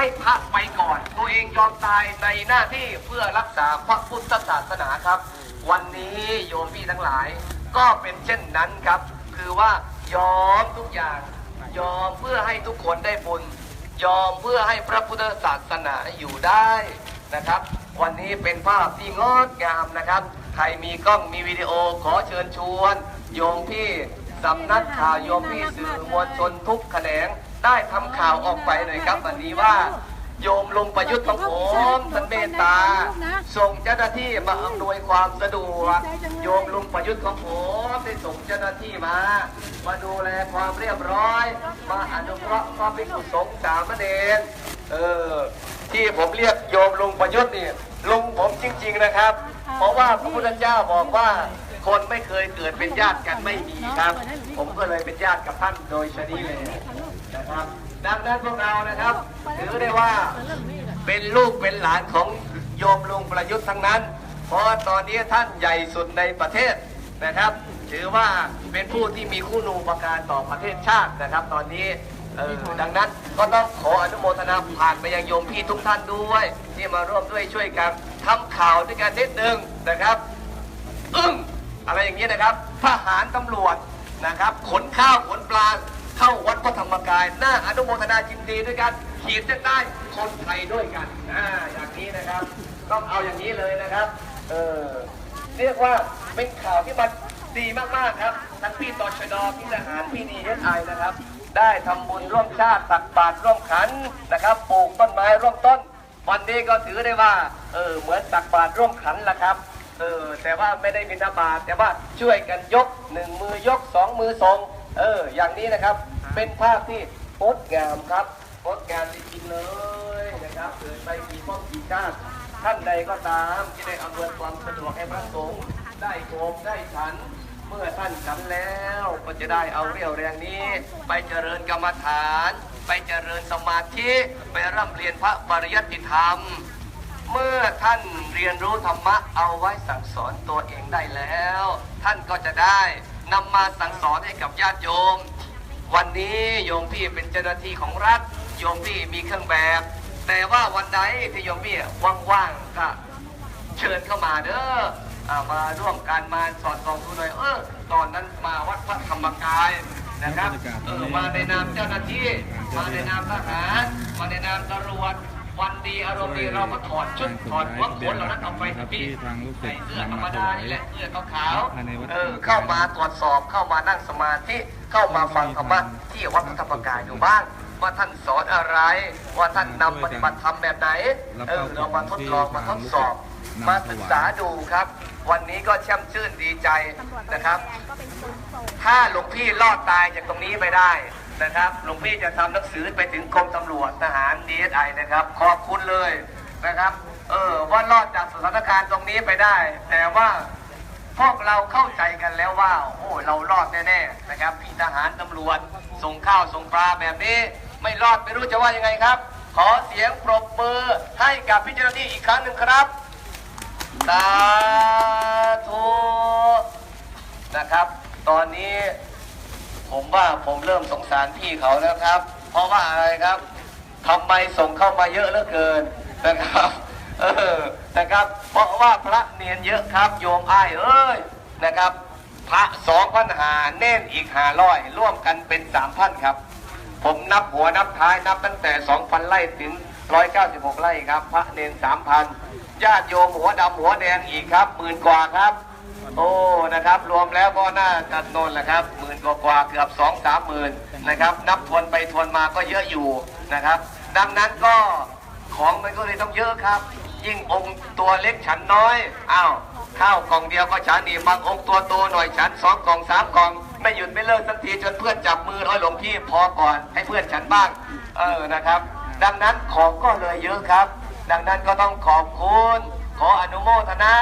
ให้พระไปก่อน ตัวเองยอมตายในหน้าที่เพื่อรักษาพระพุทธศาสนาครับ วันนี้โยมพี่ทั้งหลาย ก็เป็นเช่นนั้นครับ คือว่ายอมทุกอย่าง ยอมเพื่อให้ทุกคนได้บุญ ยอมเพื่อให้พระพุทธศาสนาอยู่ได้นะครับ วันนี้เป็นภาพที่งดงามนะครับ ใครมีกล้องมีวิดีโอขอเชิญชวน โยมพี่สำนักข่าวโยมพี่สื่อมวลชนทุกแขนง ได้ทำข่าวออกไปหน่อยครับวันนี้ว่า โยมลุงประยุทธ์ของผมท่านเมตตา ส่งเจ้าหน้าที่มาอำนวยความสะดวกโยมลุงประยุทธ์ของผมได้ส่งเจ้าหน้าที่มา มาดูแลความเรียบร้อย มาอนุเคราะห์ความเป็นกุศลสามเณรเออที่ผมเรียกโยมลุงประยุทธ์นี่ลุงผมจริง ๆนะครับ เพราะว่าพระพุทธเจ้าบอกว่าคนไม่เคยเกิดเป็นญาติกันไม่มีครับ ผมก็เลยเป็นญาติกับท่านโดยชนิดเลย นะครับดังนั้นพวกเรานะครับถือได้ว่าเป็นลูกเป็นหลานของโยมลุงประยุทธ์ทั้งนั้น เพราะตอนนี้ท่านใหญ่สุดในประเทศนะครับ ถือว่าเป็นผู้ที่มีคู่นูประการต่อประเทศชาตินะครับ ตอนนี้เออดังนั้นก็ต้องขออนุโมทนาผ่านไปยังโยมพี่ทุกท่านด้วย ที่มาร่วมด้วยช่วยกันทำข่าวด้วยกันนิดนึงนะครับ อึ้งอะไรอย่างเงี้ยนะครับทหารตำรวจนะครับ ขนข้าวขนปลา เข้าวัดพระธรรมกาย หน่าอนุโมทนายินดีด้วยกันขีดเส้นใต้คนไทยด้วยกันอ่าอย่างนี้นะครับ ต้องเอาอย่างนี้เลยนะครับ เออเรียกว่าเป็นข่าวที่มันดีมากๆครับทั้งพี่ตอชดพี่ทหารพี่ดีเอสไอนะครับ ได้ทำบุญร่วมชาติตักบาตรร่วมขันนะครับปลูกต้นไม้ร่วมต้น วันนี้ก็ถือได้ว่าเออเหมือนตักบาตรร่วมขันละครับเออแต่ว่าไม่ได้บินบาตแต่ว่าช่วยกันยกหนึ่งมือยกสองมือทรง เออ อย่างนี้นะครับ เป็นภาพที่งดงามครับงดงามจริงๆเลยนะครับเกิดไปกี่พ่อกี่ชาติท่านใดก็ตามที่ได้อำนวยความสะดวกให้พระสงฆ์ได้โกมได้ฉัน เมื่อท่านฉันแล้วก็จะได้เอาเรี่ยวแรงนี้ ไปเจริญกรรมฐาน ไปเจริญสมาธิไปร่ำเรียนพระปริยัติธรรม เมื่อท่านเรียนรู้ธรรมะเอาไว้สั่งสอนตัวเองได้แล้ว ท่านก็จะได้ นำมาสั่งสอนให้กับญาติโยม วันนี้โยมพี่เป็นเจ้าหน้าที่ของรัฐ โยมพี่มีเครื่องแบบ แต่ว่าวันใดที่โยมพี่ว่างๆก็เชิญเข้ามาเด้อมาร่วมกันมาสอดส่องดูหน่อยเออตอนนั้นมาวัดพระธรรมกายนะครับเออมาในนามเจ้าหน้าที่ มาในนามทหาร มาในนามตำรวจ วันดีอารมณ์ดีเราก็ถอดชุดถอดหัวโขนเหล่านั้นออกไปสิพี่ใส่เสื้อธรรมดานี่แหละเสื้อขาวๆเออเข้ามาตรวจสอบเข้ามานั่งสมาธิเข้ามาฟังธรรมะที่วัดพระธรรมกายอยู่บ้างว่าท่านสอนอะไร ว่าท่านนำปฏิบัติธรรมแบบไหน เออเรามาทดลองมาทดสอบ มาศึกษาดูครับ วันนี้ก็แช่มชื่นดีใจนะครับ ถ้าหลวงพี่รอดตายจากตรงนี้ไปได้ นะครับหลวงพี่จะทำหนังสือไปถึงกรมตำรวจทหารดีเอสไอนะครับ ขอบคุณเลยนะครับ เออว่ารอดจากสถานการณ์ตรงนี้ไปได้ แต่ว่าพวกเราเข้าใจกันแล้วว่า โอ้เรารอดแน่ๆนะครับพี่ทหารตำรวจ ส่งข้าวส่งปลาแบบนี้ ไม่รอดไม่รู้จะว่ายังไงครับ ขอเสียงปรบมือให้กับพี่เจ้าหน้าที่อีกครั้งหนึ่งครับสาธุนะครับ ตอนนี้ ผมว่าผมเริ่มสงสารพี่เขาแล้วครับ เพราะว่าอะไรครับทำไมส่งเข้ามาเยอะเหลือเกินนะครับเออนะครับ เพราะว่าพระเนียนเยอะครับ โยมอ้ายเอ้ยนะครับ พระสองพันหาเน่นอีกหาร้อยร่วมกันเป็นสามพันครับ ผมนับหัวนับท้ายนับตั้งแต่สองพันไร่ถึงร้อยเก้าสิบหกไร่ครับ พระเนนสามพันญาติโยมหัวดำหัวแดงอีกครับหมื่นกว่าครับ โอ้นะครับรวมแล้วก็น่าจะโนนแหละครับหมื่นกว่าเกือบสองสามหมื่นนะครับ นับทวนไปทวนมาก็เยอะอยู่นะครับ ดังนั้นก็ของมันก็เลยต้องเยอะครับ ยิ่งองค์ตัวเล็กฉันน้อยอ้าวข้าวกล่องเดียวก็ฉันนี่บางองค์ตัวโตหน่อยฉันสองกล่องสามกล่อง ไม่หยุดไม่เลิกสักทีจนเพื่อนจับมือร้อยหลวงพี่พอก่อนให้เพื่อนฉันบ้างเออนะครับ ดังนั้นของก็เลยเยอะครับ ดังนั้นก็ต้องขอบคุณขออนุโมทนา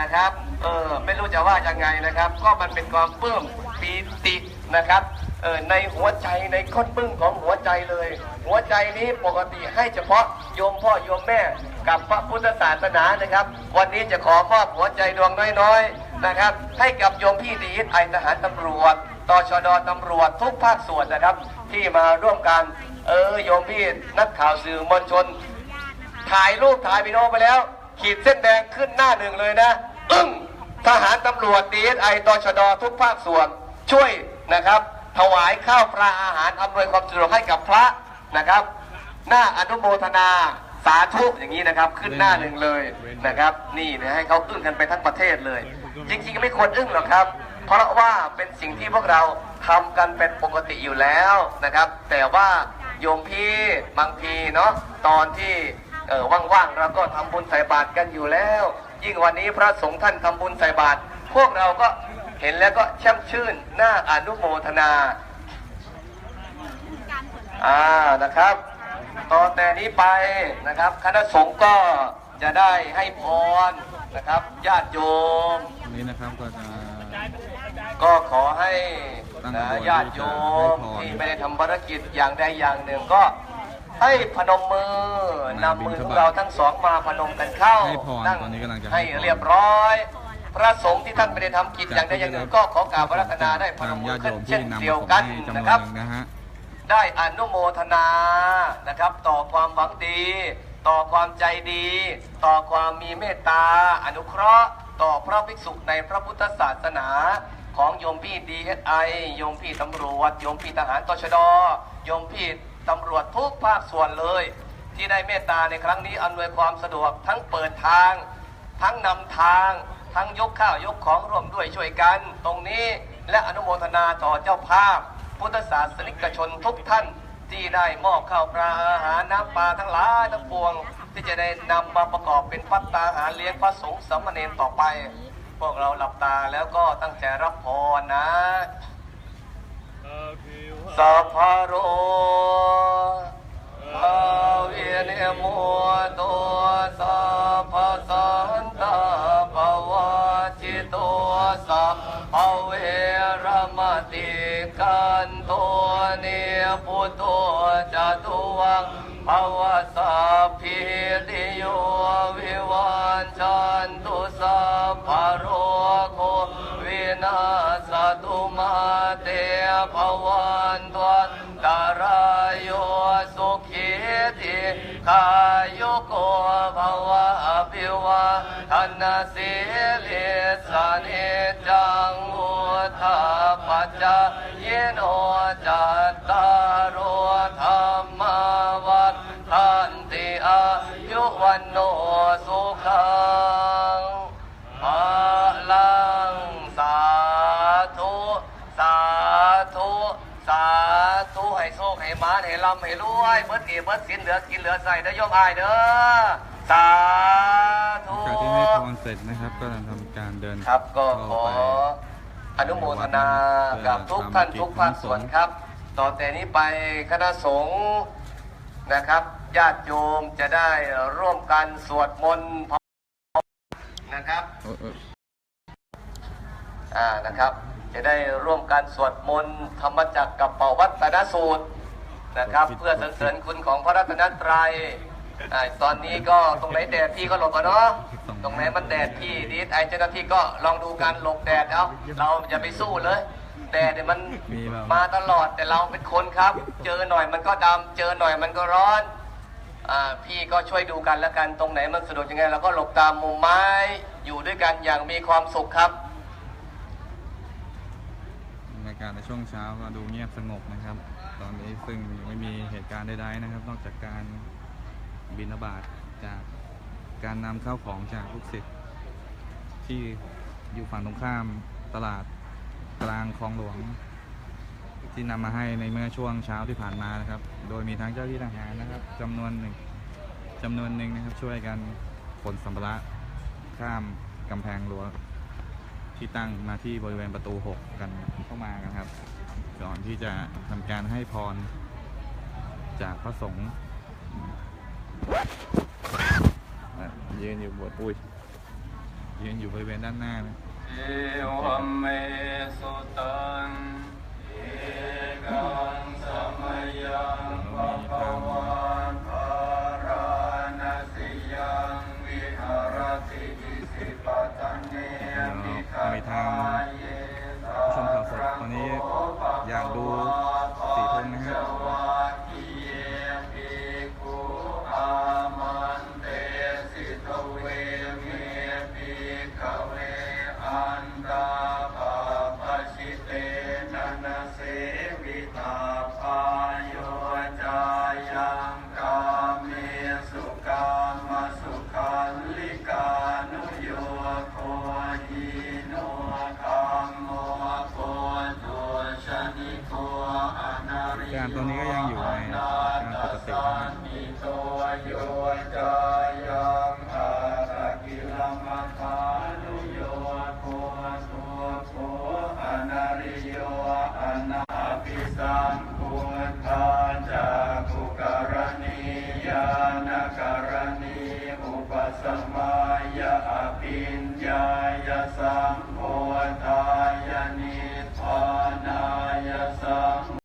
นะครับ เออไม่รู้จะว่ายังไงนะครับ ก็มันเป็นความปลื้มปีตินะครับเออในหัวใจในก้นปึ้งของหัวใจเลย หัวใจนี้ปกติให้เฉพาะโยมพ่อโยมแม่ กับพระพุทธศาสนานะครับ วันนี้จะขอมอบหัวใจดวงน้อยๆนะครับ ให้กับโยมพี่ดีไอทหารตำรวจตชดตำรวจทุกภาคส่วนนะครับ ที่มาร่วมกันเออโยมพี่นักข่าวสื่อมวลชน ถ่ายรูปถ่ายวิดีโอไปแล้ว ขีดเส้นแดงขึ้นหน้าหนึ่งเลยนะ อึ้ง ทหารตำรวจดีเอสไอตชดทุกภาคส่วนช่วยนะครับ ถวายข้าวปลาอาหารอำนวยความสะดวกให้กับพระนะครับ หน้าอนุโมทนาสาธุอย่างนี้นะครับ ขึ้นหน้าหนึ่งเลยนะครับ นี่นะให้เขาอึ้งกันไปทั้งประเทศเลย จริงๆไม่ควรอึ้งหรอกครับ เพราะว่าเป็นสิ่งที่พวกเราทำกันเป็นปกติอยู่แล้วนะครับ แต่ว่าโยมพี่บางทีเนาะตอนที่ออว่างๆเราก็ทำบุญใส่บาตรกันอยู่แล้ว ยิ่งวันนี้พระสงฆ์ท่านทำบุญใส่บาตรพวกเราก็เห็นแล้วก็แช่มชื่นน่าอนุโมทนาอ่านะครับต่อแต่นี้ไปนะครับ คณะสงฆ์ก็จะได้ให้พรนะครับญาติโยมวันนี้นะครับก็จะก็ขอให้ตั้งนะขบวนญาติโยมที่ที่จะให้พรไม่ได้ทำภารกิจอย่างใดอย่างหนึ่งก็ ให้พนมมือนำมือของเราทั้งสองมาพนมกันเข้าให้พรนั่งตอนนี้กำลังจะให้ให้พร เรียบร้อย พระสงฆ์ที่ท่านไม่ได้ทำกิจอย่างใดอย่างหนึ่งก็ขอกราบพระรัตนาได้พนทางมมืญาอติโยขึ้นมเช่ที่นนำเดียวมาส่งกันให้จำนวนะนครับ หนึ่งนะฮะ ได้อนุโมทนา นะครับ ต่อความหวังดี ต่อความใจดี ต่อความมีเมตตา อนุเคราะห์ ต่อพระภิกษุในพระพุทธศาสนา ของโยมพี่ดีเอสไอโยมพี่ตำรวจ โยมพี่ทหารตชดโยมพี่ ตำรวจทุกภาคส่วนเลย ที่ได้เมตตาในครั้งนี้อำนวยความสะดวกทั้งเปิดทาง ทั้งนำทาง ทั้งยกข้าวยกของร่วมด้วยช่วยกัน ตรงนี้และอนุโมทนาต่อเจ้าภาพ พุทธศาสนิกชนทุกท่านที่ได้มอบข้าวปลาอาหารน้ำปลาทั้งหลายทั้งปวง ที่จะได้นำมาประกอบเป็นพัตตาหารเลี้ยงพระสงฆ์สามเณรต่อไป พวกเราหลับตาแล้วก็ตั้งใจรับพรนะ สัพพะโรอาเวียนมัวตัวสัพพะสันตาภวะจิตตัวสัพพเวรมติกันตัวเนพุตตัวจตุวังภวสัพพิติโยวิวันจันตุสัพพะโรโควินา เตภวันตวันตารายโยสุขีติขายุโกภวะอภิวะทันสิลิสานิจังอุทาปัจจายโนจัต คให้มาให้ลำให้รวยเบิดเกีเบิดสินเหลือกินเหลือใส่เด้อโยมอายเด้อสาธุจากที่ให้พรเสร็จนะครับก็ทำการเดินครับก็ขเข้าอไปอนุโมทนากับทุกท่านทุกภาคส่วนครับ ต่อแต่นี้ไปคณะสงฆ์นะครับญาติโยมจะได้ร่วมกันสวดมนต์นะครับเออเอออ่านะครับ จะได้ร่วมกันสวดมนต์ธรรมจักรกับเป่าวัตนสูตร นะครับ เพื่อสรรเสริญคุณของพระรัตนตรัยอ่าตอนนี้ก็ตรงไหนแดดพี่ก็หลบอะเนาะตรงไหนมันแดดพี่ดีไอเจ้าหน้าที่ก็ลองดูการหลบแดดเอาเราอย่าไปสู้เลยแดดเนี่ยมันมีแบบมาตลอดแต่เราเป็นคนครับ เจอหน่อยมันก็ดำเจอหน่อยมันก็ร้อนอ่าพี่ก็ช่วยดูกันแล้วกันตรงไหนมันสะดวกยังไงเราก็หลบตามมุมไม้อยู่ด้วยกันอย่างมีความสุขครับบ รยากาศในช่วงเช้าก็ดูเงียบสงบนะครับ ตอนนี้ซึ่งไม่มีเหตุการณ์ใดๆนะครับ นอกจากการบินบาตจากการนำเข้าของจากลูกศิษย์ที่อยู่ฝั่งตรงข้ามตลาดกลางคลองหลวง ที่นำมาให้ในเมื่อช่วงเช้าที่ผ่านมานะครับ โดยมีทั้งเจ้าที่ทหารนะครับจำนวนหนึ่งจำนวนหนึ่งนะครับช่วยกันขนสัมภาระข้ามกำแพงรั้ว ที่ตั้งมาที่บริเวณประตู 6 กันเข้ามากันครับ ก่อนที่จะทำการให้พรจากพระสงฆ์ยืนอยู่บนอุ้ยยืนอยู่บริเวณด้านหน้านะเอวเมสุตังเอกา อนนี้อยากดู